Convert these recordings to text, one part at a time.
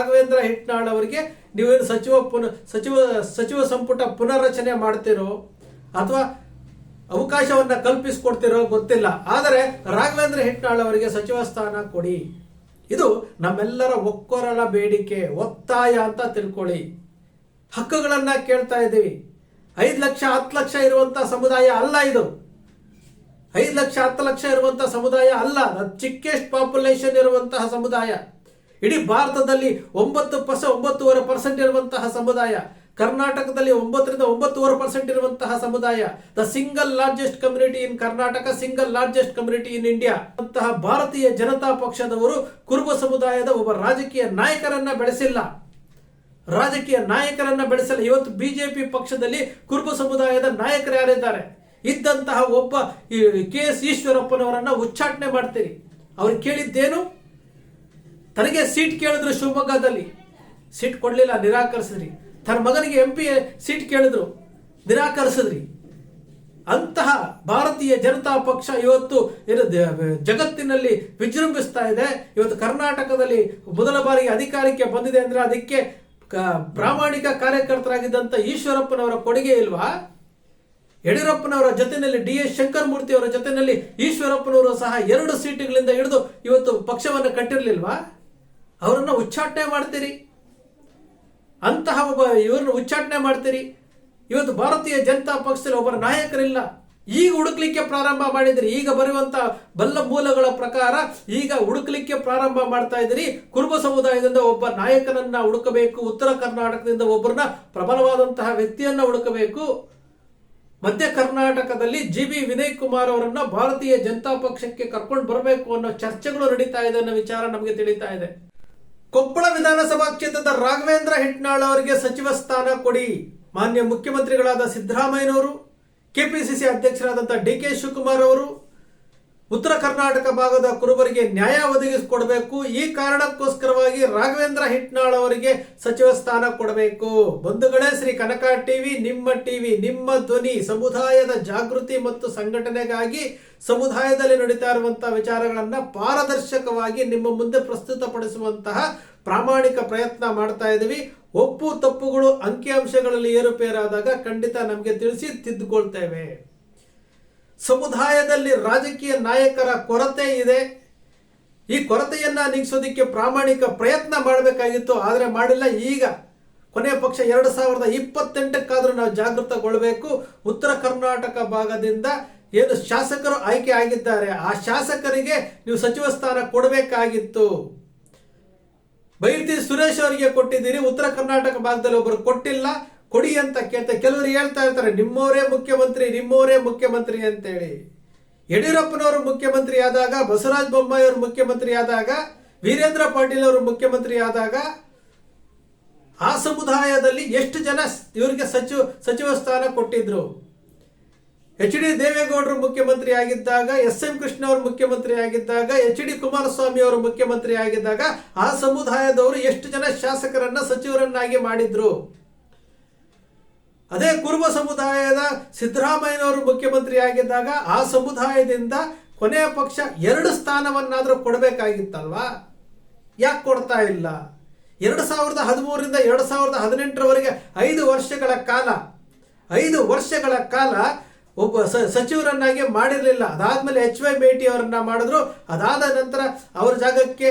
ರಾಘವೇಂದ್ರ ಹಿಟ್ನಾಳ್ ಅವರಿಗೆ ನೀವೇನು ಸಚಿವ ಪುನ, ಸಚಿವ ಸಚಿವ ಸಂಪುಟ ಪುನರ್ರಚನೆ ಮಾಡ್ತಿರೋ ಅಥವಾ ಅವಕಾಶವನ್ನ ಕಲ್ಪಿಸಿಕೊಡ್ತಿರೋ ಗೊತ್ತಿಲ್ಲ. ಆದರೆ ರಾಘವೇಂದ್ರ ಹಿಟ್ನಾಳ್ ಅವರಿಗೆ ಸಚಿವ ಸ್ಥಾನ ಕೊಡಿ. ಇದು ನಮ್ಮೆಲ್ಲರ ಒಕ್ಕೊರಲ ಬೇಡಿಕೆ, ಒತ್ತಾಯ ಅಂತ ತಿಳ್ಕೊಳ್ಳಿ. ಹಕ್ಕುಗಳನ್ನ ಕೇಳ್ತಾ ಇದ್ದೀವಿ. ಐದು ಲಕ್ಷ, ಹತ್ತು ಲಕ್ಷ ಇರುವಂತ ಸಮುದಾಯ ಅಲ್ಲ ಇದು. ಐದು ಲಕ್ಷ, ಹತ್ತು ಲಕ್ಷ ಇರುವಂತಹ ಸಮುದಾಯ ಅಲ್ಲ. ಚಿಕ್ಕೆಸ್ಟ್ ಪಾಪ್ಯುಲೇಷನ್ ಇರುವಂತಹ ಸಮುದಾಯ. ಇಡೀ ಭಾರತದಲ್ಲಿ ಒಂಬತ್ತು ಪರ್ಸ ಒಂಬತ್ತುವರೆ ಪರ್ಸೆಂಟ್ ಇರುವಂತಹ ಸಮುದಾಯ, ಕರ್ನಾಟಕದಲ್ಲಿ ಒಂಬತ್ತರಿಂದ ಒಂಬತ್ತೂವರೆ ಪರ್ಸೆಂಟ್ ಇರುವಂತಹ ಸಮುದಾಯ the single largest community in Karnataka single largest community in India ಅಂತಹ ಭಾರತೀಯ ಜನತಾ ಪಕ್ಷದವರು ಕುರುಬ ಸಮುದಾಯದ ಒಬ್ಬ ರಾಜಕೀಯ ನಾಯಕರನ್ನ ಬೆಳೆಸಿಲ್ಲ. ರಾಜಕೀಯ ನಾಯಕರನ್ನ ಬೆಳೆಸಲು ಇವತ್ತು ಬಿಜೆಪಿ ಪಕ್ಷದಲ್ಲಿ ಕುರುಬ ಸಮುದಾಯದ ನಾಯಕರು ಯಾರಿದ್ದಾರೆ? ಇದ್ದಂತಹ ಒಬ್ಬ ಕೆ ಎಸ್ ಈಶ್ವರಪ್ಪನವರನ್ನ ಉಚ್ಚಾಟನೆ ಮಾಡ್ತೀರಿ. ಅವ್ರು ಕೇಳಿದ್ದೇನು? ತನಗೆ ಸೀಟ್ ಕೇಳಿದ್ರು ಶಿವಮೊಗ್ಗದಲ್ಲಿ. ಸೀಟ್ ಕೊಡ್ಲಿಲ್ಲ, ನಿರಾಕರಿಸಿದ್ರಿ. ತನ್ನ ಮಗನಿಗೆ ಎಂ ಪಿ ಸೀಟ್ ಕೇಳಿದ್ರು, ನಿರಾಕರಿಸಿದ್ರಿ. ಅಂತಹ ಭಾರತೀಯ ಜನತಾ ಪಕ್ಷ ಇವತ್ತು ಏನು ಜಗತ್ತಿನಲ್ಲಿ ವಿಜೃಂಭಿಸ್ತಾ ಇದೆ. ಇವತ್ತು ಕರ್ನಾಟಕದಲ್ಲಿ ಮೊದಲ ಬಾರಿಗೆ ಅಧಿಕಾರಕ್ಕೆ ಬಂದಿದೆ ಅಂದ್ರೆ ಅದಕ್ಕೆ ಪ್ರಾಮಾಣಿಕ ಕಾರ್ಯಕರ್ತರಾಗಿದ್ದಂತ ಈಶ್ವರಪ್ಪನವರ ಕೊಡುಗೆ ಇಲ್ವಾ? ಯಡಿಯೂರಪ್ಪನವರ ಜೊತೆಯಲ್ಲಿ ಡಿ ಎಸ್ ಶಂಕರಮೂರ್ತಿ ಅವರ ಜೊತೆಯಲ್ಲಿ ಈಶ್ವರಪ್ಪನವರು ಸಹ ಎರಡು ಸೀಟುಗಳಿಂದ ಹಿಡಿದು ಇವತ್ತು ಪಕ್ಷವನ್ನು ಕಟ್ಟಿರ್ಲಿಲ್ವಾ? ಅವರನ್ನ ಉಚ್ಚಾಟನೆ ಮಾಡ್ತೀರಿ. ಅಂತಹ ಒಬ್ಬ ಇವ್ರನ್ನ ಉಚ್ಚಾಟನೆ ಮಾಡ್ತೀರಿ. ಇವತ್ತು ಭಾರತೀಯ ಜನತಾ ಪಕ್ಷದಲ್ಲಿ ಒಬ್ಬರ ನಾಯಕರಿಲ್ಲ. ಈಗ ಹುಡುಕ್ಲಿಕ್ಕೆ ಪ್ರಾರಂಭ ಮಾಡಿದ್ರಿ. ಈಗ ಬರುವಂತ ಬಲ್ಲ ಮೂಲಗಳ ಪ್ರಕಾರ ಈಗ ಹುಡುಕ್ಲಿಕ್ಕೆ ಪ್ರಾರಂಭ ಮಾಡ್ತಾ ಇದ್ದೀರಿ. ಕುರುಬ ಸಮುದಾಯದಿಂದ ಒಬ್ಬ ನಾಯಕನನ್ನ ಹುಡುಕಬೇಕು. ಉತ್ತರ ಕರ್ನಾಟಕದಿಂದ ಒಬ್ಬರನ್ನ ಪ್ರಬಲವಾದಂತಹ ವ್ಯಕ್ತಿಯನ್ನ ಹುಡುಕಬೇಕು. ಮಧ್ಯ ಕರ್ನಾಟಕದಲ್ಲಿ ಜಿ ಬಿ ವಿನಯ್ ಕುಮಾರ್ ಅವರನ್ನ ಭಾರತೀಯ ಜನತಾ ಪಕ್ಷಕ್ಕೆ ಕರ್ಕೊಂಡು ಬರಬೇಕು ಅನ್ನೋ ಚರ್ಚೆಗಳು ನಡೀತಾ ಇದೆ ಅನ್ನೋ ವಿಚಾರ ನಮಗೆ ತಿಳಿತಾ ಇದೆ. ಕೊಪ್ಪಳ ವಿಧಾನಸಭಾ ಕ್ಷೇತ್ರದ ರಾಘವೇಂದ್ರ ಹಿಟ್ನಾಳ್ ಅವರಿಗೆ ಸಚಿವ ಸ್ಥಾನ ಕೊಡಿ. ಮಾನ್ಯ ಮುಖ್ಯಮಂತ್ರಿಗಳಾದ ಸಿದ್ದರಾಮಯ್ಯನವರು, ಕೆಪಿಸಿಸಿ ಅಧ್ಯಕ್ಷರಾದಂತಹ ಡಿ ಕೆ ಶಿವಕುಮಾರ್ ಅವರು, ಉತ್ತರ ಕರ್ನಾಟಕ ಭಾಗದ ಕುರುಬರಿಗೆ ನ್ಯಾಯ ಒದಗಿಸಿಕೊಡಬೇಕು. ಈ ಕಾರಣಕ್ಕೋಸ್ಕರವಾಗಿ ರಾಘವೇಂದ್ರ ಹಿಟ್ನಾಳ್ ಅವರಿಗೆ ಸಚಿವ ಸ್ಥಾನ ಕೊಡಬೇಕು. ಬಂಧುಗಳೇ, ಶ್ರೀ ಕನಕ ಟಿವಿ, ನಿಮ್ಮ ಟಿವಿ, ನಿಮ್ಮ ಧ್ವನಿ, ಸಮುದಾಯದ ಜಾಗೃತಿ ಮತ್ತು ಸಂಘಟನೆಗಾಗಿ ಸಮುದಾಯದಲ್ಲಿ ನಡೀತಾ ಇರುವಂತಹ ವಿಚಾರಗಳನ್ನ ಪಾರದರ್ಶಕವಾಗಿ ನಿಮ್ಮ ಮುಂದೆ ಪ್ರಸ್ತುತಪಡಿಸುವಂತಹ ಪ್ರಾಮಾಣಿಕ ಪ್ರಯತ್ನ ಮಾಡ್ತಾ ಇದ್ದೀವಿ. ಒಪ್ಪು ತಪ್ಪುಗಳು ಅಂಕಿಅಂಶಗಳಲ್ಲಿ ಏರುಪೇರಾದಾಗ ಖಂಡಿತ ನಮಗೆ ತಿಳಿಸಿ ತಿದ್ದುಕೊಳ್ತೇವೆ. ಸಮುದಾಯದಲ್ಲಿ ರಾಜಕೀಯ ನಾಯಕರ ಕೊರತೆ ಇದೆ. ಈ ಕೊರತೆಯನ್ನ ನೀಗಿಸೋದಕ್ಕೆ ಪ್ರಾಮಾಣಿಕ ಪ್ರಯತ್ನ ಮಾಡಬೇಕಾಗಿತ್ತು, ಆದರೆ ಮಾಡಿಲ್ಲ. ಈಗ ಕೊನೆಯ ಪಕ್ಷ ಎರಡು ಸಾವಿರದ ಇಪ್ಪತ್ತೆಂಟಕ್ಕಾದರೂ ನಾವು ಜಾಗೃತಗೊಳ್ಳಬೇಕು ಉತ್ತರ ಕರ್ನಾಟಕ ಭಾಗದಿಂದ ಏನು ಶಾಸಕರು ಆಯ್ಕೆ ಆಗಿದ್ದಾರೆ, ಆ ಶಾಸಕರಿಗೆ ನೀವು ಸಚಿವ ಸ್ಥಾನ ಕೊಡಬೇಕಾಗಿತ್ತು. ಬೈರತಿ ಸುರೇಶ್ ಅವರಿಗೆ ಕೊಟ್ಟಿದ್ದೀರಿ, ಉತ್ತರ ಕರ್ನಾಟಕ ಭಾಗದಲ್ಲಿ ಒಬ್ಬರು ಕೊಟ್ಟಿಲ್ಲ, ಕೊಡಿ ಅಂತ ಕೇಳ್ತಾ ಕೆಲವರು ಹೇಳ್ತಾ ಇರ್ತಾರೆ, ನಿಮ್ಮವರೇ ಮುಖ್ಯಮಂತ್ರಿ ನಿಮ್ಮವರೇ ಮುಖ್ಯಮಂತ್ರಿ ಅಂತೇಳಿ. ಯಡಿಯೂರಪ್ಪನವರು ಮುಖ್ಯಮಂತ್ರಿ ಆದಾಗ, ಬಸವರಾಜ ಬೊಮ್ಮಾಯಿ ಅವರು ಮುಖ್ಯಮಂತ್ರಿ ಆದಾಗ, ವೀರೇಂದ್ರ ಪಾಟೀಲ್ ಅವರು ಮುಖ್ಯಮಂತ್ರಿ ಆದಾಗ, ಆ ಸಮುದಾಯದಲ್ಲಿ ಎಷ್ಟು ಜನ ಇವರಿಗೆ ಸಚಿವ ಸಚಿವ ಸ್ಥಾನ ಕೊಟ್ಟಿದ್ರು? ಎಚ್ ಡಿ ದೇವೇಗೌಡರು ಮುಖ್ಯಮಂತ್ರಿ ಆಗಿದ್ದಾಗ, ಎಸ್ ಎಂ ಕೃಷ್ಣ ಅವರು ಮುಖ್ಯಮಂತ್ರಿ ಆಗಿದ್ದಾಗ ಎಚ್ ಡಿ ಕುಮಾರಸ್ವಾಮಿ ಅವರು ಮುಖ್ಯಮಂತ್ರಿ ಆಗಿದ್ದಾಗ, ಆ ಸಮುದಾಯದವರು ಎಷ್ಟು ಜನ ಶಾಸಕರನ್ನ ಸಚಿವರನ್ನಾಗಿ ಮಾಡಿದ್ರು? ಅದೇ ಕುರುಬ ಸಮುದಾಯದ ಸಿದ್ದರಾಮಯ್ಯನವರು ಮುಖ್ಯಮಂತ್ರಿ ಆಗಿದ್ದಾಗ, ಆ ಸಮುದಾಯದಿಂದ ಕೊನೆಯ ಪಕ್ಷ ಎರಡು ಸ್ಥಾನವನ್ನಾದರೂ ಕೊಡಬೇಕಾಗಿತ್ತಲ್ವಾ? ಯಾಕೆ ಕೊಡ್ತಾ ಇಲ್ಲ? ಎರಡು ಸಾವಿರದ ಹದಿಮೂರರಿಂದ ಎರಡು ಸಾವಿರದ ಹದಿನೆಂಟರವರೆಗೆ ಐದು ವರ್ಷಗಳ ಕಾಲ, ಐದು ವರ್ಷಗಳ ಕಾಲ ಒಬ್ಬ ಸಚಿವರನ್ನಾಗಿ ಮಾಡಿರಲಿಲ್ಲ. ಅದಾದ್ಮೇಲೆ ಎಚ್ ವೈ ಭೇಟಿ ಅವರನ್ನ ಮಾಡಿದ್ರು. ಅದಾದ ನಂತರ ಅವರ ಜಾಗಕ್ಕೆ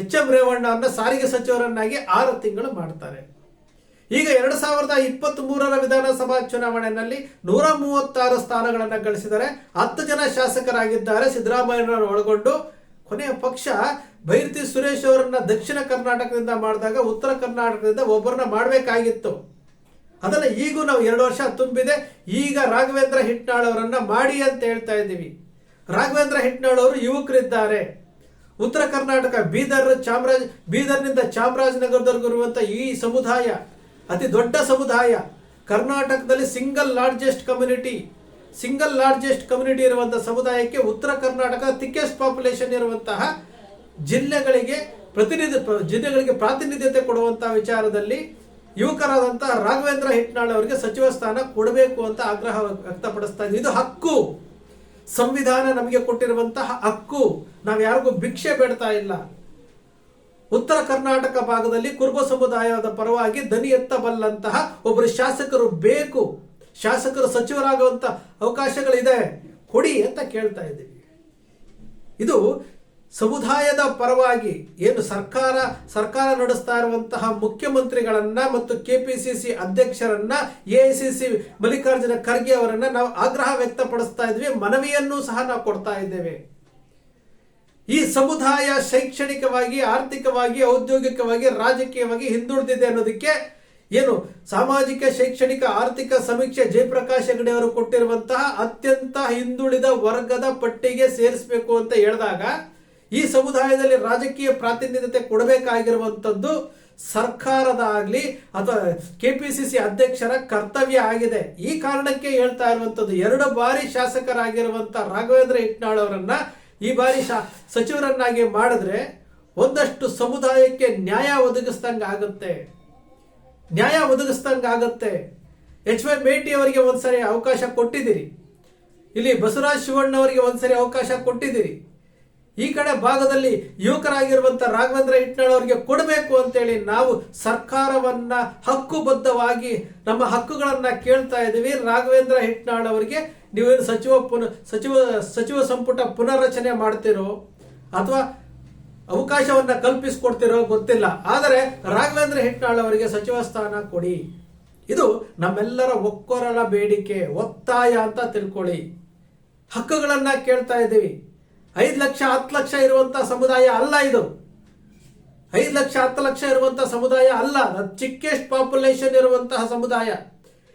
ಎಚ್ ಎಂ ರೇವಣ್ಣ ಅವರನ್ನ ಸಾರಿಗೆ ಸಚಿವರನ್ನಾಗಿ ಆರು ತಿಂಗಳು ಮಾಡ್ತಾರೆ. ಈಗ ಎರಡು ಸಾವಿರದ ಇಪ್ಪತ್ತ್ ಮೂರರ ವಿಧಾನಸಭಾ ಚುನಾವಣೆಯಲ್ಲಿ ನೂರ ಮೂವತ್ತಾರು ಸ್ಥಾನಗಳನ್ನು ಗಳಿಸಿದರೆ ಹತ್ತು ಜನ ಶಾಸಕರಾಗಿದ್ದಾರೆ. ಸಿದ್ದರಾಮಯ್ಯನವರು ಒಳಗೊಂಡು ಕೊನೆಯ ಪಕ್ಷ ಭೈರತಿ ಸುರೇಶ್ ಅವರನ್ನ ದಕ್ಷಿಣ ಕರ್ನಾಟಕದಿಂದ ಮಾಡಿದಾಗ ಉತ್ತರ ಕರ್ನಾಟಕದಿಂದ ಒಬ್ಬರನ್ನ ಮಾಡಬೇಕಾಗಿತ್ತು. ಅದನ್ನ ಈಗೂ ನಾವು ಎರಡು ವರ್ಷ ತುಂಬಿದೆ. ಈಗ ರಾಘವೇಂದ್ರ ಹಿಟ್ನಾಳ್ ಅವರನ್ನ ಮಾಡಿ ಅಂತ ಹೇಳ್ತಾ ಇದ್ದೀವಿ. ರಾಘವೇಂದ್ರ ಹಿಟ್ನಾಳ್ ಅವರು ಯುವಕರಿದ್ದಾರೆ. ಉತ್ತರ ಕರ್ನಾಟಕ, ಬೀದರ್, ಚಾಮರಾಜ್, ಬೀದರ್ನಿಂದ ಚಾಮರಾಜನಗರದವರೆಗೂ ಇರುವಂಥ ಈ ಸಮುದಾಯ, ಅತಿ ದೊಡ್ಡ ಸಮುದಾಯ, ಕರ್ನಾಟಕದಲ್ಲಿ single largest community single largest community ಇರುವಂಥ ಸಮುದಾಯಕ್ಕೆ ಉತ್ತರ ಕರ್ನಾಟಕ ಥಿಕ್ಕೆಸ್ಟ್ ಪಾಪ್ಯುಲೇಷನ್ ಇರುವಂತಹ ಜಿಲ್ಲೆಗಳಿಗೆ ಪ್ರತಿನಿಧಿ, ಜಿಲ್ಲೆಗಳಿಗೆ ಪ್ರಾತಿನಿಧ್ಯತೆ ಕೊಡುವಂತಹ ವಿಚಾರದಲ್ಲಿ ಯುವಕರಾದಂತಹ ರಾಘವೇಂದ್ರ ಹಿಟ್ನಾಳ್ ಅವರಿಗೆ ಸಚಿವ ಸ್ಥಾನ ಕೊಡಬೇಕು ಅಂತ ಆಗ್ರಹ ವ್ಯಕ್ತಪಡಿಸ್ತಾ ಇದ್ದೀವಿ ಇದು ಹಕ್ಕು. ಸಂವಿಧಾನ ನಮಗೆ ಕೊಟ್ಟಿರುವಂತಹ ಹಕ್ಕು. ನಾವು ಯಾರಿಗೂ ಭಿಕ್ಷೆ ಬೇಡ್ತಾ ಇಲ್ಲ. ಉತ್ತರ ಕರ್ನಾಟಕ ಭಾಗದಲ್ಲಿ ಕುರುಬ ಸಮುದಾಯದ ಪರವಾಗಿ ದನಿ ಎತ್ತಬಲ್ಲಂತಹ ಒಬ್ಬರು ಶಾಸಕರು ಬೇಕು. ಶಾಸಕರು ಸಚಿವರಾಗುವಂತ ಅವಕಾಶಗಳಿದೆ. ಕೊಡಿ ಅಂತ ಕೇಳ್ತಾ ಇದ್ದೀವಿ. ಇದು ಸಮುದಾಯದ ಪರವಾಗಿ ಏನು ಸರ್ಕಾರ ಸರ್ಕಾರ ನಡೆಸ್ತಾ ಇರುವಂತಹ ಮುಖ್ಯಮಂತ್ರಿಗಳನ್ನ ಮತ್ತು ಕೆ ಪಿ ಸಿ ಸಿ ಅಧ್ಯಕ್ಷರನ್ನ ಸಿ ಮಲ್ಲಿಕಾರ್ಜುನ ಖರ್ಗೆ ಅವರನ್ನ ನಾವು ಆಗ್ರಹ ವ್ಯಕ್ತಪಡಿಸ್ತಾ ಇದ್ವಿ, ಮನವಿಯನ್ನು ಸಹ ನಾವು ಕೊಡ್ತಾ ಇದ್ದೇವೆ. ಈ ಸಮುದಾಯ ಶೈಕ್ಷಣಿಕವಾಗಿ, ಆರ್ಥಿಕವಾಗಿ, ಔದ್ಯೋಗಿಕವಾಗಿ, ರಾಜಕೀಯವಾಗಿ ಹಿಂದುಳಿದಿದೆ ಅನ್ನೋದಕ್ಕೆ ಏನು ಸಾಮಾಜಿಕ, ಶೈಕ್ಷಣಿಕ, ಆರ್ಥಿಕ ಸಮೀಕ್ಷೆ ಜಯಪ್ರಕಾಶ್ ಹೆಗಡೆ ಅವರು ಕೊಟ್ಟಿರುವಂತಹ ಅತ್ಯಂತ ಹಿಂದುಳಿದ ವರ್ಗದ ಪಟ್ಟಿಗೆ ಸೇರಿಸಬೇಕು ಅಂತ ಹೇಳಿದಾಗ ಈ ಸಮುದಾಯದಲ್ಲಿ ರಾಜಕೀಯ ಪ್ರಾತಿನಿಧ್ಯತೆ ಕೊಡಬೇಕಾಗಿರುವಂತದ್ದು ಸರ್ಕಾರದ ಆಗ್ಲಿ ಅಥವಾ ಸಿ ಅಧ್ಯಕ್ಷರ ಕರ್ತವ್ಯ ಆಗಿದೆ. ಈ ಕಾರಣಕ್ಕೆ ಹೇಳ್ತಾ ಇರುವಂತದ್ದು ಎರಡು ಬಾರಿ ಶಾಸಕರಾಗಿರುವಂಥ ರಾಘವೇಂದ್ರ ಇಟ್ನಾಳ್ ಅವರನ್ನ ಈ ಬಾರಿ ಶಾ ಸಚಿವರನ್ನಾಗಿ ಮಾಡಿದ್ರೆ ಒಂದಷ್ಟು ಸಮುದಾಯಕ್ಕೆ ನ್ಯಾಯ ಒದಗಿಸ್ದಂಗ ಆಗುತ್ತೆ. ನ್ಯಾಯ ಒದಗಿಸ್ದಂಗ ಆಗುತ್ತೆ. ಎಚ್ ವೈ ಮೇಟಿ ಅವರಿಗೆ ಒಂದ್ಸರಿ ಅವಕಾಶ ಕೊಟ್ಟಿದ್ದೀರಿ. ಇಲ್ಲಿ ಬಸವರಾಜ್ ಶಿವಣ್ಣ ಅವರಿಗೆ ಒಂದ್ಸರಿ ಅವಕಾಶ ಕೊಟ್ಟಿದ್ದೀರಿ. ಈ ಕಡೆ ಭಾಗದಲ್ಲಿ ಯುವಕರಾಗಿರುವಂತ ರಾಘವೇಂದ್ರ ಇಟ್ನಾಳ್ ಅವರಿಗೆ ಕೊಡಬೇಕು ಅಂತೇಳಿ ನಾವು ಸರ್ಕಾರವನ್ನ ಹಕ್ಕುಬದ್ಧವಾಗಿ ನಮ್ಮ ಹಕ್ಕುಗಳನ್ನ ಕೇಳ್ತಾ ಇದ್ದೀವಿ. ರಾಘವೇಂದ್ರ ಹಿಟ್ನಾಳ್ ಅವರಿಗೆ ನೀವೇನು ಸಚಿವ ಪುನ ಸಚಿವ ಸಚಿವ ಸಂಪುಟ ಪುನರ್ರಚನೆ ಮಾಡ್ತಿರೋ ಅಥವಾ ಅವಕಾಶವನ್ನ ಕಲ್ಪಿಸಿಕೊಡ್ತಿರೋ ಗೊತ್ತಿಲ್ಲ. ಆದರೆ ರಾಘವೇಂದ್ರ ಹಿಟ್ನಾಳ್ ಅವರಿಗೆ ಸಚಿವ ಸ್ಥಾನ ಕೊಡಿ. ಇದು ನಮ್ಮೆಲ್ಲರ ಒಕ್ಕೊರಲ ಬೇಡಿಕೆ, ಒತ್ತಾಯ ಅಂತ ತಿಳ್ಕೊಳ್ಳಿ. ಹಕ್ಕುಗಳನ್ನ ಕೇಳ್ತಾ ಇದ್ದೀವಿ. ಐದು ಲಕ್ಷ, ಹತ್ತು ಲಕ್ಷ ಇರುವಂತ ಸಮುದಾಯ ಅಲ್ಲ ಇದು. ಐದು ಲಕ್ಷ, ಹತ್ತು ಲಕ್ಷ ಇರುವಂತಹ ಸಮುದಾಯ ಅಲ್ಲ. ಚಿಕ್ಕೆಸ್ಟ್ ಪಾಪ್ಯುಲೇಷನ್ ಇರುವಂತಹ ಸಮುದಾಯ.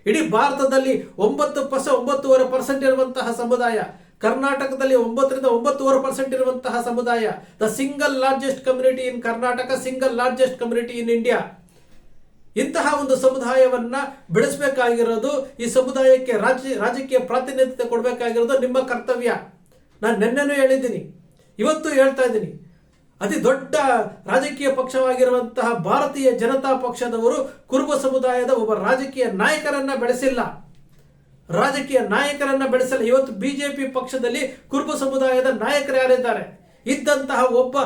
ಇಡೀ ಭಾರತದಲ್ಲಿ ಒಂಬತ್ತು ಪರ್ಸ ಒಂಬತ್ತುವರೆ ಪರ್ಸೆಂಟ್ ಇರುವಂತಹ ಸಮುದಾಯ. ಕರ್ನಾಟಕದಲ್ಲಿ ಒಂಬತ್ತರಿಂದ ಒಂಬತ್ತುವರೆ ಪರ್ಸೆಂಟ್ ಇರುವಂತಹ ಸಮುದಾಯ. The single largest community in Karnataka single largest community in India ಇಂತಹ ಒಂದು ಸಮುದಾಯವನ್ನ ಬೆಳೆಸಬೇಕಾಗಿರೋದು ಈ ಸಮುದಾಯಕ್ಕೆ ರಾಜ್ಯ, ರಾಜಕೀಯ ಪ್ರಾತಿನಿಧ್ಯತೆ ಕೊಡಬೇಕಾಗಿರೋದು ನಿಮ್ಮ ಕರ್ತವ್ಯ. ನಾನು ನಿನ್ನೆನೂ ಹೇಳಿದ್ದೀನಿ. ಇವತ್ತು ಹೇಳ್ತಾ ಇದ್ದೀನಿ. ಅತಿ ದೊಡ್ಡ ರಾಜಕೀಯ ಪಕ್ಷವಾಗಿರುವಂತಹ ಭಾರತೀಯ ಜನತಾ ಪಕ್ಷದವರು ಕುರುಬ ಸಮುದಾಯದ ಒಬ್ಬ ರಾಜಕೀಯ ನಾಯಕರನ್ನ ಬೆಳೆಸಿಲ್ಲ. ರಾಜಕೀಯ ನಾಯಕರನ್ನ ಬೆಳೆಸಲ್ಲ. ಇವತ್ತು ಬಿಜೆಪಿ ಪಕ್ಷದಲ್ಲಿ ಕುರುಬ ಸಮುದಾಯದ ನಾಯಕರು ಯಾರಿದ್ದಾರೆ? ಇದ್ದಂತಹ ಒಬ್ಬ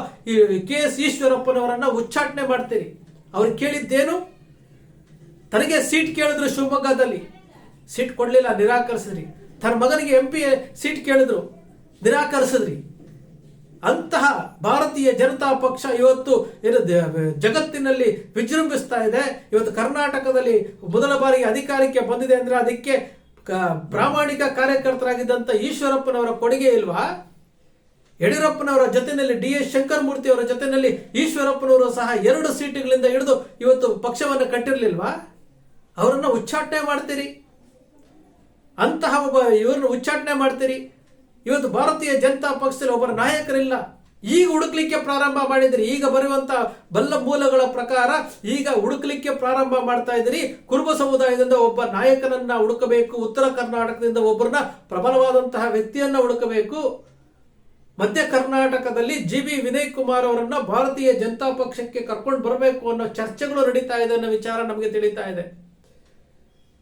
ಕೆ ಎಸ್ ಈಶ್ವರಪ್ಪನವರನ್ನ ಉಚ್ಚಾಟನೆ ಮಾಡ್ತೀರಿ. ಅವ್ರು ಕೇಳಿದ್ದೇನು? ತನಗೆ ಸೀಟ್ ಕೇಳಿದ್ರು ಶಿವಮೊಗ್ಗದಲ್ಲಿ. ಸೀಟ್ ಕೊಡ್ಲಿಲ್ಲ, ನಿರಾಕರಿಸಿದ್ರಿ. ತನ್ನ ಮಗನಿಗೆ ಎಂ ಪಿ ಸೀಟ್ ಕೇಳಿದ್ರು. ನಿರಾಕರಿಸಿದ್ರಿ ಅಂತಹ ಭಾರತೀಯ ಜನತಾ ಪಕ್ಷ ಇವತ್ತು ಏನು ಜಗತ್ತಿನಲ್ಲಿ ವಿಜೃಂಭಿಸ್ತಾ ಇದೆ. ಇವತ್ತು ಕರ್ನಾಟಕದಲ್ಲಿ ಮೊದಲ ಬಾರಿಗೆ ಅಧಿಕಾರಕ್ಕೆ ಬಂದಿದೆ ಅಂದ್ರೆ ಅದಕ್ಕೆ ಪ್ರಾಮಾಣಿಕ ಕಾರ್ಯಕರ್ತರಾಗಿದ್ದಂತ ಈಶ್ವರಪ್ಪನವರ ಕೊಡುಗೆ ಇಲ್ವಾ? ಯಡಿಯೂರಪ್ಪನವರ ಜೊತೆಯಲ್ಲಿ ಡಿ ಎಸ್ ಶಂಕರ್ ಮೂರ್ತಿ ಅವರ ಜೊತೆಯಲ್ಲಿ ಈಶ್ವರಪ್ಪನವರು ಸಹ ಎರಡು ಸೀಟುಗಳಿಂದ ಹಿಡಿದು ಇವತ್ತು ಪಕ್ಷವನ್ನು ಕಟ್ಟಿರಲಿಲ್ವಾ? ಅವರನ್ನು ಉಚ್ಚಾಟನೆ ಮಾಡ್ತೀರಿ. ಅಂತಹ ಒಬ್ಬ ಇವರನ್ನು ಉಚ್ಚಾಟನೆ ಮಾಡ್ತೀರಿ. ಇವತ್ತು ಭಾರತೀಯ ಜನತಾ ಪಕ್ಷದಲ್ಲಿ ಒಬ್ಬರ ನಾಯಕರಿಲ್ಲ. ಈಗ ಹುಡುಕ್ಲಿಕ್ಕೆ ಪ್ರಾರಂಭ ಮಾಡಿದ್ರಿ. ಈಗ ಬರುವಂತ ಬಲ್ಲ ಮೂಲಗಳ ಪ್ರಕಾರ ಈಗ ಹುಡುಕ್ಲಿಕ್ಕೆ ಪ್ರಾರಂಭ ಮಾಡ್ತಾ ಇದ್ದೀರಿ. ಕುರುಬ ಸಮುದಾಯದಿಂದ ಒಬ್ಬ ನಾಯಕನನ್ನ ಹುಡುಕಬೇಕು, ಉತ್ತರ ಕರ್ನಾಟಕದಿಂದ ಒಬ್ಬರನ್ನ ಪ್ರಬಲವಾದಂತಹ ವ್ಯಕ್ತಿಯನ್ನ ಹುಡುಕಬೇಕು. ಮಧ್ಯ ಕರ್ನಾಟಕದಲ್ಲಿ ಜಿ ಬಿ ವಿನಯ್ ಕುಮಾರ್ ಅವರನ್ನ ಭಾರತೀಯ ಜನತಾ ಪಕ್ಷಕ್ಕೆ ಕರ್ಕೊಂಡು ಬರಬೇಕು ಅನ್ನೋ ಚರ್ಚೆಗಳು ನಡೀತಾ ಇದೆ ಅನ್ನೋ ವಿಚಾರ ನಮಗೆ ತಿಳಿತಾ ಇದೆ.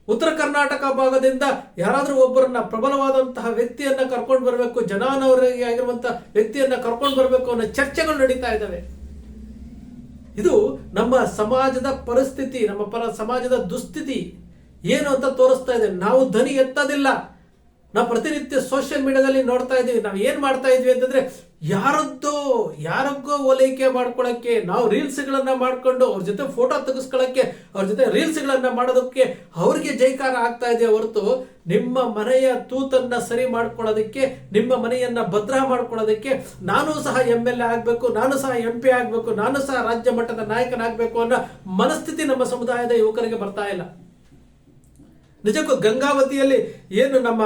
ಉತ್ತರ ಕರ್ನಾಟಕ ಭಾಗದಿಂದ ಯಾರಾದರೂ ಒಬ್ಬರನ್ನ ಪ್ರಬಲವಾದಂತಹ ವ್ಯಕ್ತಿಯನ್ನ ಕರ್ಕೊಂಡು ಬರಬೇಕು, ಜನಾನವರಿಗೆ ಆಗಿರುವಂತಹ ವ್ಯಕ್ತಿಯನ್ನ ಕರ್ಕೊಂಡು ಬರಬೇಕು ಅನ್ನೋ ಚರ್ಚೆಗಳು ನಡೀತಾ ಇದ್ದಾವೆ. ಇದು ನಮ್ಮ ಸಮಾಜದ ಪರಿಸ್ಥಿತಿ, ನಮ್ಮ ಪರ ಸಮಾಜದ ದುಸ್ಥಿತಿ. ಏನು ಅಂತ ತೋರಿಸ್ತಾ ಇದೆ? ನಾವು ಧ್ವನಿ ಎತ್ತದಿಲ್ಲ. ನಾವು ಪ್ರತಿನಿತ್ಯ ಸೋಷಿಯಲ್ ಮೀಡಿಯಾದಲ್ಲಿ ನೋಡ್ತಾ ಇದ್ದೀವಿ. ನಾವು ಏನು ಮಾಡ್ತಾ ಇದ್ವಿ ಅಂತಂದ್ರೆ, ಯಾರದ್ದೋ ಯಾರಕ್ಕೋ ಓಲೈಕೆ ಮಾಡ್ಕೊಳ್ಳೋಕ್ಕೆ ನಾವು ರೀಲ್ಸ್ ಮಾಡಿಕೊಂಡು ಅವ್ರ ಜೊತೆ ಫೋಟೋ ತೆಗೆಸ್ಕೊಳ್ಳೋಕ್ಕೆ ಅವ್ರ ಜೊತೆ ರೀಲ್ಸ್ ಗಳನ್ನ ಮಾಡೋದಕ್ಕೆ ಅವ್ರಿಗೆ ಜೈಕಾರ ಆಗ್ತಾ ಇದೆ ಹೊರತು ನಿಮ್ಮ ಮನೆಯ ತೂತನ್ನ ಸರಿ ಮಾಡ್ಕೊಳ್ಳೋದಕ್ಕೆ, ನಿಮ್ಮ ಮನೆಯನ್ನ ಭದ್ರ ಮಾಡ್ಕೊಳ್ಳೋದಕ್ಕೆ ನಾನು ಸಹ ಎಂ ಎಲ್ ಎ ಆಗಬೇಕು, ನಾನು ಸಹ ಎಂ ಪಿ ಆಗಬೇಕು, ನಾನು ಸಹ ರಾಜ್ಯ ಮಟ್ಟದ ನಾಯಕನಾಗಬೇಕು ಅನ್ನೋ ಮನಸ್ಥಿತಿ ನಮ್ಮ ಸಮುದಾಯದ ಯುವಕರಿಗೆ ಬರ್ತಾ ಇಲ್ಲ. ನಿಜಕ್ಕೂ ಗಂಗಾವತಿಯಲ್ಲಿ ಏನು ನಮ್ಮ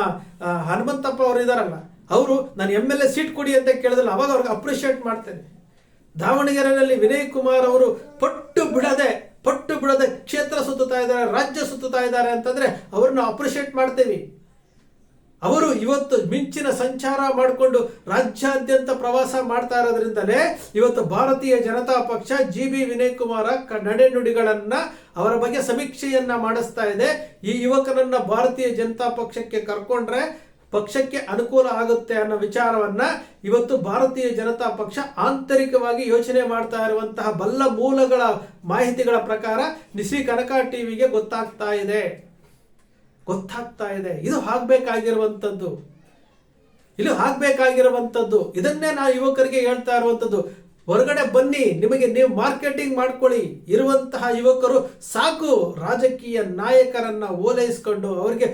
ಹನುಮಂತಪ್ಪ ಅವರು ಇದ್ದಾರಲ್ಲ ಅವರು ನಾನು ಎಂ ಎಲ್ ಎ ಸೀಟ್ ಕೊಡಿ ಅಂತ ಕೇಳಿದ್ರೆ ಅವಾಗ ಅವ್ರಿಗೆ ಅಪ್ರಿಷಿಯೇಟ್ ಮಾಡ್ತೇನೆ. ದಾವಣಗೆರೆಯಲ್ಲಿ ವಿನಯ್ ಕುಮಾರ್ ಅವರು ಪಟ್ಟು ಬಿಡದೆ ಪಟ್ಟು ಬಿಡದೆ ಕ್ಷೇತ್ರ ಸುತ್ತುತ್ತಾ ಇದ್ದಾರೆ, ರಾಜ್ಯ ಸುತ್ತುತ್ತಾ ಇದ್ದಾರೆ ಅಂತಂದ್ರೆ ಅವ್ರನ್ನ ಅಪ್ರಿಷಿಯೇಟ್ ಮಾಡ್ತೇವೆ. ಅವರು ಇವತ್ತು ಮಿಂಚಿನ ಸಂಚಾರ ಮಾಡಿಕೊಂಡು ರಾಜ್ಯಾದ್ಯಂತ ಪ್ರವಾಸ ಮಾಡ್ತಾ ಇರೋದ್ರಿಂದಲೇ ಇವತ್ತು ಭಾರತೀಯ ಜನತಾ ಪಕ್ಷ ಜಿ ಬಿ ವಿನಯ್ ಕುಮಾರ ನಡೆನುಡಿಗಳನ್ನ ಅವರ ಬಗ್ಗೆ ಸಮೀಕ್ಷೆಯನ್ನ ಮಾಡಿಸ್ತಾ ಇದೆ. ಈ ಯುವಕನನ್ನ ಭಾರತೀಯ ಜನತಾ ಪಕ್ಷಕ್ಕೆ ಕರ್ಕೊಂಡ್ರೆ ಪಕ್ಷಕ್ಕೆ ಅನುಕೂಲ ಆಗುತ್ತೆ ಅನ್ನೋ ವಿಚಾರವನ್ನ ಇವತ್ತು ಭಾರತೀಯ ಜನತಾ ಪಕ್ಷ ಆಂತರಿಕವಾಗಿ ಯೋಚನೆ ಮಾಡ್ತಾ ಇರುವಂತಹ ಬಲ್ಲ ಮೂಲಗಳ ಮಾಹಿತಿಗಳ ಪ್ರಕಾರ ನಿಸಿ ಕನಕ ಟಿವಿಗೆ ಗೊತ್ತಾಗ್ತಾ ಇದೆ. ಗೊತ್ತಾಗ್ತಾ ಇದೆ. ಇದು ಆಗ್ಬೇಕಾಗಿರುವಂಥದ್ದು ಇಲ್ಲಿ ಆಗ್ಬೇಕಾಗಿರುವಂಥದ್ದು ಇದನ್ನೇ ನಾವು ಯುವಕರಿಗೆ ಹೇಳ್ತಾ ಇರುವಂಥದ್ದು. ಹೊರಗಡೆ ಬನ್ನಿ, ನಿಮಗೆ ನೀವು ಮಾರ್ಕೆಟಿಂಗ್ ಮಾಡ್ಕೊಳ್ಳಿ. ಇರುವಂತಹ ಯುವಕರು ಸಾಕು. ರಾಜಕೀಯ ನಾಯಕರನ್ನ ಓಲೈಸ್ಕೊಂಡು ಅವ್ರಿಗೆ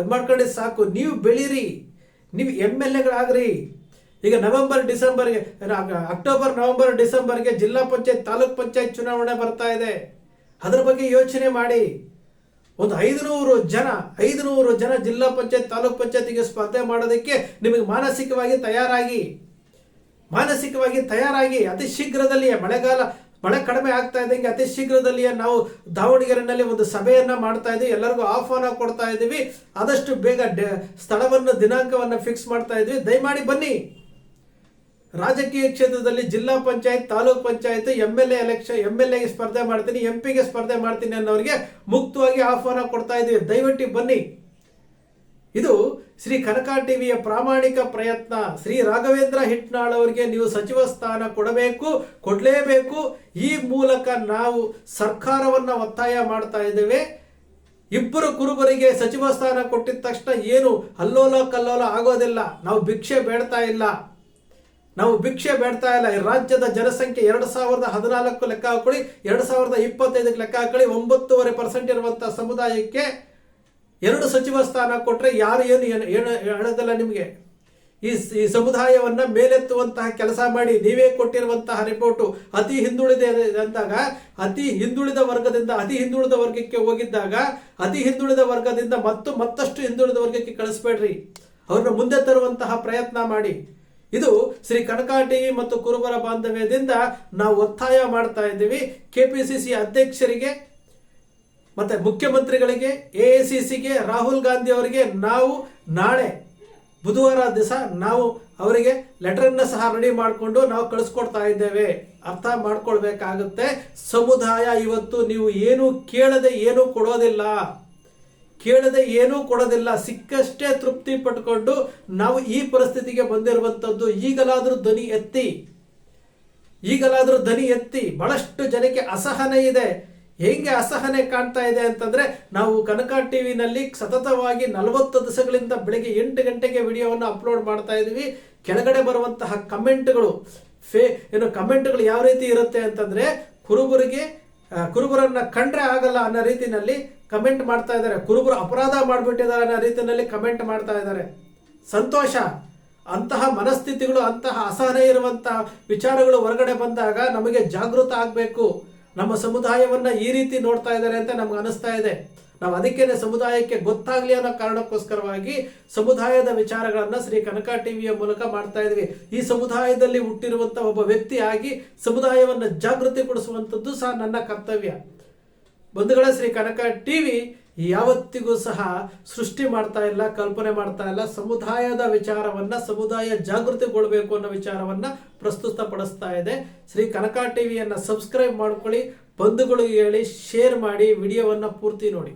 ಇದ್ ಮಾಡ್ಕೊಂಡೆ ಸಾಕು. ನೀವು ಬೆಳೀರಿ. ನೀವು ಎಂ ಎಲ್ ಎಗಳಾಗ್ರಿ. ಈಗ ನವೆಂಬರ್, ಡಿಸೆಂಬರ್ಗೆ ಅಕ್ಟೋಬರ್, ನವೆಂಬರ್, ಡಿಸೆಂಬರ್ಗೆ ಜಿಲ್ಲಾ ಪಂಚಾಯತ್, ತಾಲೂಕ್ ಪಂಚಾಯತ್ ಚುನಾವಣೆ ಬರ್ತಾ ಇದೆ. ಅದ್ರ ಬಗ್ಗೆ ಯೋಚನೆ ಮಾಡಿ. ಒಂದು ಐದುನೂರು ಜನ ಐದುನೂರು ಜನ ಜಿಲ್ಲಾ ಪಂಚಾಯತ್, ತಾಲೂಕ್ ಪಂಚಾಯತಿಗೆ ಸ್ಪರ್ಧೆ ಮಾಡೋದಕ್ಕೆ ನಿಮಗೆ ಮಾನಸಿಕವಾಗಿ ತಯಾರಾಗಿ ಮಾನಸಿಕವಾಗಿ ತಯಾರಾಗಿ ಅತಿ ಶೀಘ್ರದಲ್ಲಿಯೇ ಮಳೆಗಾಲ, ಮಳೆ ಕಡಿಮೆ ಆಗ್ತಾ ಇದ್ದಂಗೆ ಅತಿ ಶೀಘ್ರದಲ್ಲಿಯೇ ನಾವು ದಾವಣಗೆರೆನಲ್ಲಿ ಒಂದು ಸಭೆಯನ್ನ ಮಾಡ್ತಾ ಇದ್ದೀವಿ, ಎಲ್ಲರಿಗೂ ಆಹ್ವಾನ ಕೊಡ್ತಾ ಇದ್ದೀವಿ. ಆದಷ್ಟು ಬೇಗ ಸ್ಥಳವನ್ನು, ದಿನಾಂಕವನ್ನು ಫಿಕ್ಸ್ ಮಾಡ್ತಾ ಇದ್ವಿ ದಯಮಾಡಿ ಬನ್ನಿ. ರಾಜಕೀಯ ಕ್ಷೇತ್ರದಲ್ಲಿ Zilla panchayat, taluk panchayat M L A election M L ಎಗೆ ಸ್ಪರ್ಧೆ ಮಾಡ್ತೀನಿ ಎಂ ಪಿಗೆ ಸ್ಪರ್ಧೆ ಮಾಡ್ತೀನಿ ಅನ್ನೋರಿಗೆ ಮುಕ್ತವಾಗಿ ಆಹ್ವಾನ ಕೊಡ್ತಾ ಇದ್ದೀವಿ. ದಯವಿಟ್ಟು ಬನ್ನಿ. ಇದು ಶ್ರೀ ಕನಕ ಟಿವಿಯ ಪ್ರಾಮಾಣಿಕ ಪ್ರಯತ್ನ. ಶ್ರೀ ರಾಘವೇಂದ್ರ ಹಿಟ್ನಾಳ್ ಅವರಿಗೆ ನೀವು ಸಚಿವ ಸ್ಥಾನ ಕೊಡಬೇಕು, ಕೊಡಲೇಬೇಕು. ಈ ಮೂಲಕ ನಾವು ಸರ್ಕಾರವನ್ನ ಒತ್ತಾಯ ಮಾಡ್ತಾ ಇದ್ದೇವೆ. ಇಬ್ಬರು ಕುರುಬರಿಗೆ ಸಚಿವ ಸ್ಥಾನ ಕೊಟ್ಟಿದ ತಕ್ಷಣ ಏನು ಅಲ್ಲೋಲ ಕಲ್ಲೋಲ ಆಗೋದಿಲ್ಲ. ನಾವು ಭಿಕ್ಷೆ ಬೇಡ್ತಾ ಇಲ್ಲ. ನಾವು ಭಿಕ್ಷೆ ಬೇಡ್ತಾ ಇಲ್ಲ. ರಾಜ್ಯದ ಜನಸಂಖ್ಯೆ ಎರಡು ಸಾವಿರದ ಹದಿನಾಲ್ಕು ಲೆಕ್ಕ ಹಾಕೊಳ್ಳಿ, ಎರಡು ಸಾವಿರದ ಇಪ್ಪತ್ತೈದಕ್ಕೆ ಲೆಕ್ಕ ಹಾಕೊಳ್ಳಿ, ಒಂಬತ್ತೂವರೆ ಪರ್ಸೆಂಟ್ ಇರುವಂತಹ ಸಮುದಾಯಕ್ಕೆ ಎರಡು ಸಚಿವ ಸ್ಥಾನ ಕೊಟ್ಟರೆ ಯಾರು ಏನು ಏನು ಹೇಳೋದಿಲ್ಲ ನಿಮಗೆ? ಈ ಈ ಸಮುದಾಯವನ್ನ ಮೇಲೆತ್ತುವಂತಹ ಕೆಲಸ ಮಾಡಿ, ನೀವೇ ಕೊಟ್ಟಿರುವಂತಹ ರಿಪೋರ್ಟು ಅತಿ ಹಿಂದುಳಿದ ಅಂದಾಗ, ಅತಿ ಹಿಂದುಳಿದ ವರ್ಗದಿಂದ, ಅತಿ ಹಿಂದುಳಿದ ವರ್ಗಕ್ಕೆ ಹೋಗಿದ್ದಾಗ, ಅತಿ ಹಿಂದುಳಿದ ವರ್ಗದಿಂದ ಮತ್ತು ಮತ್ತಷ್ಟು ಹಿಂದುಳಿದ ವರ್ಗಕ್ಕೆ ಕಳಿಸ್ಬೇಡ್ರಿ. ಅವ್ರನ್ನ ಮುಂದೆ ತರುವಂತಹ ಪ್ರಯತ್ನ ಮಾಡಿ. ಇದು ಶ್ರೀ ಕನಕ ಮತ್ತು ಕುರುಬರ ಬಾಂಧವ್ಯದಿಂದ ನಾವು ಒತ್ತಾಯ ಮಾಡ್ತಾ ಇದ್ದೀವಿ. ಸಿ ಅಧ್ಯಕ್ಷರಿಗೆ, ಮತ್ತೆ ಮುಖ್ಯಮಂತ್ರಿಗಳಿಗೆ, ಎ ಸಿಗೆ, ರಾಹುಲ್ ಗಾಂಧಿ ಅವರಿಗೆ ನಾವು ನಾಳೆ, ಬುಧವಾರ ದಿವಸ ನಾವು ಅವರಿಗೆ ಲೆಟರನ್ನು ಸಹ ರೆಡಿ ಮಾಡಿಕೊಂಡು ನಾವು ಕಳಿಸ್ಕೊಡ್ತಾ ಇದ್ದೇವೆ. ಅರ್ಥ ಮಾಡ್ಕೊಳ್ಬೇಕಾಗುತ್ತೆ. ಸಮುದಾಯ ಇವತ್ತು ನೀವು ಏನು ಕೇಳದೆ ಏನು ಕೊಡೋದಿಲ್ಲ. ಕೇಳದೆ ಏನೂ ಕೊಡೋದಿಲ್ಲ, ಸಿಕ್ಕಷ್ಟೇ ತೃಪ್ತಿ ಪಟ್ಕೊಂಡು ನಾವು ಈ ಪರಿಸ್ಥಿತಿಗೆ ಬಂದಿರುವಂಥದ್ದು, ಈಗಲಾದರೂ ಧ್ವನಿ ಎತ್ತಿ, ಈಗಲಾದರೂ ಧ್ವನಿ ಎತ್ತಿ, ಬಹಳಷ್ಟು ಜನಕ್ಕೆ ಅಸಹನೆ ಇದೆ. ಹೆಂಗೆ ಅಸಹನೆ ಕಾಣ್ತಾ ಇದೆ ಅಂತಂದ್ರೆ, ನಾವು ಕನಕ ಟಿವಿನಲ್ಲಿ ಸತತವಾಗಿ ನಲವತ್ತು ದಿವಸಗಳಿಂದ ಬೆಳಗ್ಗೆ ಎಂಟು ಗಂಟೆಗೆ ವಿಡಿಯೋವನ್ನು ಅಪ್ಲೋಡ್ ಮಾಡ್ತಾ ಇದ್ದೀವಿ. ಕೆಳಗಡೆ ಬರುವಂತಹ ಕಮೆಂಟ್ಗಳು, ಫೇ, ಏನು ಕಮೆಂಟ್ಗಳು ಯಾವ ರೀತಿ ಇರುತ್ತೆ ಅಂತಂದ್ರೆ, ಕುರುಬರಿಗೆ ಕುರುಬರನ್ನು ಕಂಡ್ರೆ ಆಗಲ್ಲ ಅನ್ನೋ ರೀತಿನಲ್ಲಿ ಕಮೆಂಟ್ ಮಾಡ್ತಾ ಇದ್ದಾರೆ. ಕುರುಬರು ಅಪರಾಧ ಮಾಡಿಬಿಟ್ಟಿದ್ದಾರೆ ಅನ್ನೋ ರೀತಿಯಲ್ಲಿ ಕಮೆಂಟ್ ಮಾಡ್ತಾ ಇದ್ದಾರೆ. ಸಂತೋಷ. ಅಂತಹ ಮನಸ್ಥಿತಿಗಳು, ಅಂತಹ ಅಸಹನೆ ಇರುವಂತಹ ವಿಚಾರಗಳು ಹೊರಗಡೆ ಬಂದಾಗ ನಮಗೆ ಜಾಗೃತ ಆಗಬೇಕು. ನಮ್ಮ ಸಮುದಾಯವನ್ನ ಈ ರೀತಿ ನೋಡ್ತಾ ಇದ್ದಾರೆ ಅಂತ ನಮ್ಗೆ ಅನಿಸ್ತಾ ಇದೆ. ನಾವು ಅದಕ್ಕೇನೆ ಸಮುದಾಯಕ್ಕೆ ಗೊತ್ತಾಗ್ಲಿ ಅನ್ನೋ ಕಾರಣಕ್ಕೋಸ್ಕರವಾಗಿ ಸಮುದಾಯದ ವಿಚಾರಗಳನ್ನ ಶ್ರೀ ಕನಕ ಟಿವಿಯ ಮೂಲಕ ಮಾಡ್ತಾ ಇದ್ವಿ. ಈ ಸಮುದಾಯದಲ್ಲಿ ಹುಟ್ಟಿರುವಂತ ಒಬ್ಬ ವ್ಯಕ್ತಿಯಾಗಿ ಸಮುದಾಯವನ್ನ ಜಾಗೃತಿಪಡಿಸುವಂಥದ್ದು ಸಹ ನನ್ನ ಕರ್ತವ್ಯ. ಬಂಧುಗಳ, ಶ್ರೀ ಕನಕ ಟಿವಿ ಯಾವತ್ತಿಗೂ ಸಹ ಸೃಷ್ಟಿ ಮಾಡ್ತಾ ಇಲ್ಲ, ಕಲ್ಪನೆ ಮಾಡ್ತಾ ಇಲ್ಲ, ಸಮುದಾಯದ ವಿಚಾರವನ್ನ, ಸಮುದಾಯ ಜಾಗೃತಿಗೊಳ್ಬೇಕು ಅನ್ನೋ ವಿಚಾರವನ್ನ ಪ್ರಸ್ತುತಪಡಿಸ್ತಾ ಇದೆ. ಶ್ರೀ ಕನಕ ಟಿವಿಯನ್ನ ಸಬ್ಸ್ಕ್ರೈಬ್ ಮಾಡ್ಕೊಳ್ಳಿ, ಬಂಧುಗಳಿಗೆ ಹೇಳಿ ಶೇರ್ ಮಾಡಿ, ವಿಡಿಯೋವನ್ನ ಪೂರ್ತಿ ನೋಡಿ.